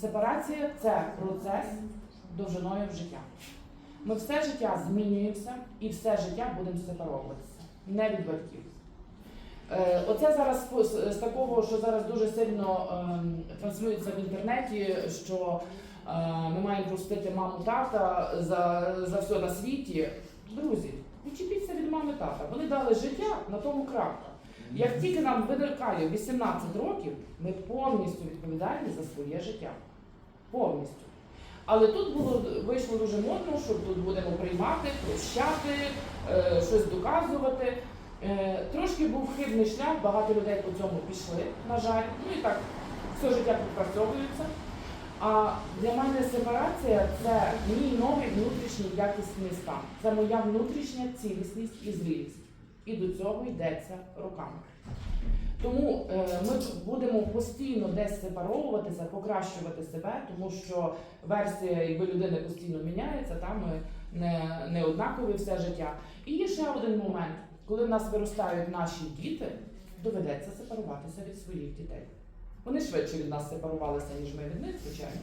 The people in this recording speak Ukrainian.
Сепарація це процес довжиною в життя. Ми все життя змінюємося і все життя будемо сепаровуватися, не від батьків. Е, Оце зараз з такого, що зараз дуже сильно ем, транслюється в інтернеті, що е, ми маємо простити маму тата за, за все на світі. Друзі, відчепіться від мами тата. Вони дали життя на тому крапка. Як тільки нам виникає 18 років, ми повністю відповідальні за своє життя. Повністю. Але тут було вийшло дуже модно, що тут будемо приймати, прощати, е, щось доказувати. Е, трошки був хибний шлях, багато людей по цьому пішли, на жаль. Ну і так, все життя підпрацьовується. А для мене сепарація це мій новий внутрішній якісний стан. Це моя внутрішня цілісність і зрілість. І до цього йдеться роками. Тому е, ми будемо постійно десь сепаровуватися, покращувати себе, тому що версія, якби людини постійно міняється, там ми не, не однакові все життя. І є ще один момент, коли в нас виростають наші діти, доведеться сепаруватися від своїх дітей. Вони швидше від нас сепарувалися, ніж ми від них, звичайно.